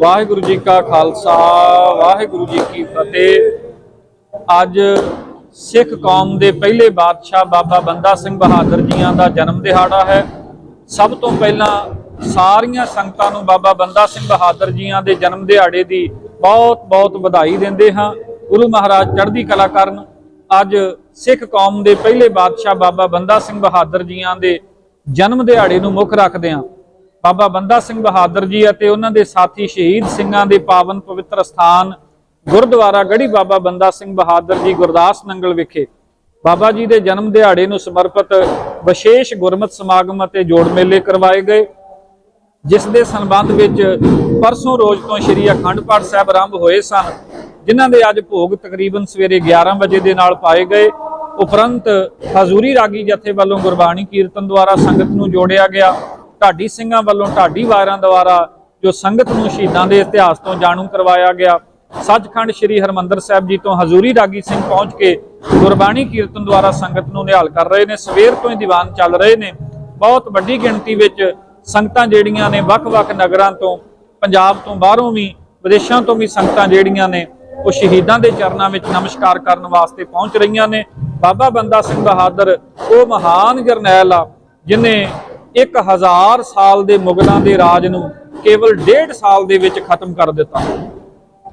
ਵਾਹਿਗੁਰੂ ਜੀ ਕਾ ਖਾਲਸਾ, ਵਾਹਿਗੁਰੂ ਜੀ ਕੀ ਫਤਿਹ। ਅੱਜ ਸਿੱਖ ਕੌਮ ਦੇ ਪਹਿਲੇ ਬਾਦਸ਼ਾਹ ਬਾਬਾ ਬੰਦਾ ਸਿੰਘ ਬਹਾਦਰ ਜੀਆਂ ਦਾ ਜਨਮ ਦਿਹਾੜਾ ਹੈ। ਸਭ ਤੋਂ ਪਹਿਲਾਂ ਸਾਰੀਆਂ ਸੰਗਤਾਂ ਨੂੰ ਬਾਬਾ ਬੰਦਾ ਸਿੰਘ ਬਹਾਦਰ ਜੀਆਂ ਦੇ ਜਨਮ ਦਿਹਾੜੇ ਦੀ ਬਹੁਤ ਬਹੁਤ ਵਧਾਈ ਦਿੰਦੇ ਹਾਂ। ਗੁਰੂ ਮਹਾਰਾਜ ਚੜ੍ਹਦੀ ਕਲਾ ਕਰਨ ਅੱਜ ਸਿੱਖ ਕੌਮ ਦੇ ਪਹਿਲੇ ਬਾਦਸ਼ਾਹ ਬਾਬਾ ਬੰਦਾ ਸਿੰਘ ਬਹਾਦਰ ਜੀਆਂ ਦੇ ਜਨਮ ਦਿਹਾੜੇ ਨੂੰ ਮੁੱਖ ਰੱਖਦੇ ਹਾਂ। ਬਾਬਾ ਬੰਦਾ ਸਿੰਘ ਬਹਾਦਰ ਜੀ ਅਤੇ ਉਹਨਾਂ ਦੇ ਸਾਥੀ ਸ਼ਹੀਦ ਸਿੰਘਾਂ ਦੇ ਪਾਵਨ ਪਵਿੱਤਰ ਸਥਾਨ ਗੁਰਦੁਆਰਾ ਗੜੀ ਬਾਬਾ ਬੰਦਾ ਸਿੰਘ ਬਹਾਦਰ ਜੀ ਗੁਰਦਾਸ ਨੰਗਲ ਵਿਖੇ। ਬਾਬਾ ਜੀ ਦੇ ਜਨਮ ਦਿਹਾੜੇ ਨੂੰ ਸਮਰਪਿਤ ਵਿਸ਼ੇਸ਼ ਗੁਰਮਤਿ ਸਮਾਗਮ ਅਤੇ ਜੋੜ ਮੇਲੇ ਕਰਵਾਏ ਗਏ, ਜਿਸ ਦੇ ਸੰਬੰਧ ਵਿੱਚ ਪਰਸੋਂ ਰੋਜ਼ ਤੋਂ ਸ੍ਰੀ ਅਖੰਡ ਪਾਠ ਸਾਹਿਬ ਆਰੰਭ ਹੋਏ ਸਨ, ਜਿਨ੍ਹਾਂ ਦੇ ਅੱਜ ਭੋਗ ਤਕਰੀਬਨ ਸਵੇਰੇ 11 ਵਜੇ ਦੇ ਨਾਲ ਪਾਏ ਗਏ। ਉਪਰੰਤ ਹਜ਼ੂਰੀ ਰਾਗੀ ਜਥੇ ਵੱਲੋਂ ਗੁਰਬਾਣੀ ਕੀਰਤਨ ਦੁਆਰਾ ਸੰਗਤ ਨੂੰ ਜੋੜਿਆ ਗਿਆ। ਢਾਡੀ ਸਿੰਘਾਂ ਵੱਲੋਂ ਢਾਡੀ ਵਾਰਾਂ ਦੁਆਰਾ ਜੋ ਸੰਗਤ ਨੂੰ ਸ਼ਹੀਦਾਂ ਦੇ ਇਤਿਹਾਸ ਤੋਂ ਜਾਣੂ ਕਰਵਾਇਆ ਗਿਆ। ਸੱਚਖੰਡ ਸ੍ਰੀ ਹਰਮੰਦਰ ਸਾਹਿਬ ਜੀ ਤੋਂ ਹਜ਼ੂਰੀ ਰਾਗੀ ਸਿੰਘ ਪਹੁੰਚ ਕੇ ਗੁਰਬਾਣੀ ਕੀਰਤਨ ਦੁਆਰਾ ਸੰਗਤ ਨੂੰ ਨਿਹਾਲ ਕਰ ਰਹੇ ਨੇ। ਸਵੇਰ ਤੋਂ ਹੀ ਦੀਵਾਨ ਚੱਲ ਰਹੇ ਨੇ। ਬਹੁਤ ਵੱਡੀ ਗਿਣਤੀ ਵਿੱਚ ਸੰਗਤਾਂ ਜਿਹੜੀਆਂ ਨੇ ਵੱਖ-ਵੱਖ ਨਗਰਾਂ ਤੋਂ, ਪੰਜਾਬ ਤੋਂ ਬਾਹਰੋਂ ਵੀ, ਵਿਦੇਸ਼ਾਂ ਤੋਂ ਵੀ ਸੰਗਤਾਂ ਜਿਹੜੀਆਂ ਨੇ ਉਹ ਸ਼ਹੀਦਾਂ ਦੇ ਚਰਨਾਂ ਵਿੱਚ ਨਮਸਕਾਰ ਕਰਨ ਵਾਸਤੇ ਪਹੁੰਚ ਰਹੀਆਂ ਨੇ। ਬਾਬਾ ਬੰਦਾ ਸਿੰਘ ਬਹਾਦਰ, ਉਹ ਮਹਾਨ ਜਰਨੈਲ ਆ, ਜਿਨੇ 1000 ਸਾਲ ਦੇ ਮੁਗਲਾਂ ਦੇ ਰਾਜ ਨੂੰ ਕੇਵਲ 1.5 ਸਾਲ ਦੇ ਵਿੱਚ ਖਤਮ ਕਰ ਦਿੱਤਾ।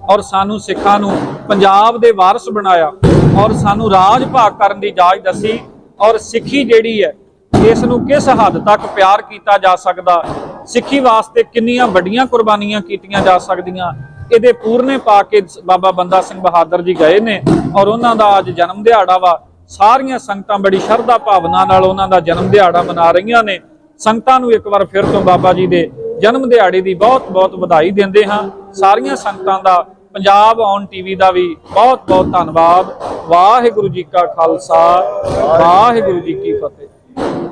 ਔਰ ਸਾਨੂੰ ਸਿੱਖਾਂ ਨੂੰ ਪੰਜਾਬ ਦੇ ਵਾਰਸ ਬਣਾਇਆ, ਔਰ ਸਾਨੂੰ ਰਾਜ ਭਾਗ ਕਰਨ ਦੀ ਜਾਚ ਦੱਸੀ, ਔਰ ਸਿੱਖੀ ਜਿਹੜੀ ਹੈ, ਇਸ ਨੂੰ ਕਿਸ ਹੱਦ ਤੱਕ ਪਿਆਰ ਕੀਤਾ ਜਾ ਸਕਦਾ, ਸਿੱਖੀ ਵਾਸਤੇ ਕਿੰਨੀਆਂ ਵੱਡੀਆਂ ਕੁਰਬਾਨੀਆਂ ਕੀਤੀਆਂ ਜਾ ਸਕਦੀਆਂ, ਇਹਦੇ ਪੂਰਨੇ ਪਾ ਕੇ ਬਾਬਾ ਬੰਦਾ ਸਿੰਘ ਬਹਾਦਰ ਜੀ ਗਏ ਨੇ, ਔਰ ਉਹਨਾਂ ਦਾ ਅੱਜ ਜਨਮ ਦਿਹਾੜਾ ਵਾ ਸਾਰੀਆਂ ਸੰਗਤਾਂ ਬੜੀ ਸ਼ਰਧਾ ਭਾਵਨਾ ਨਾਲ ਉਹਨਾਂ ਦਾ ਜਨਮ ਦਿਹਾੜਾ ਮਨਾ ਰਹੀਆਂ ਨੇ। ਸੰਗਤਾਂ ਨੂੰ ਇੱਕ ਵਾਰ ਫਿਰ ਤੋਂ ਬਾਬਾ ਜੀ ਦੇ ਜਨਮ ਦਿਹਾੜੇ ਦੀ ਬਹੁਤ-ਬਹੁਤ ਵਧਾਈ ਦਿੰਦੇ ਹਾਂ। ਸਾਰੀਆਂ ਸੰਗਤਾਂ ਦਾ, ਪੰਜਾਬ ਔਨ ਟੀਵੀ ਦਾ ਵੀ ਬਹੁਤ-ਬਹੁਤ ਧੰਨਵਾਦ। ਵਾਹਿਗੁਰੂ ਜੀ ਕਾ ਖਾਲਸਾ, ਵਾਹਿਗੁਰੂ ਜੀ ਕੀ ਫਤਿਹ।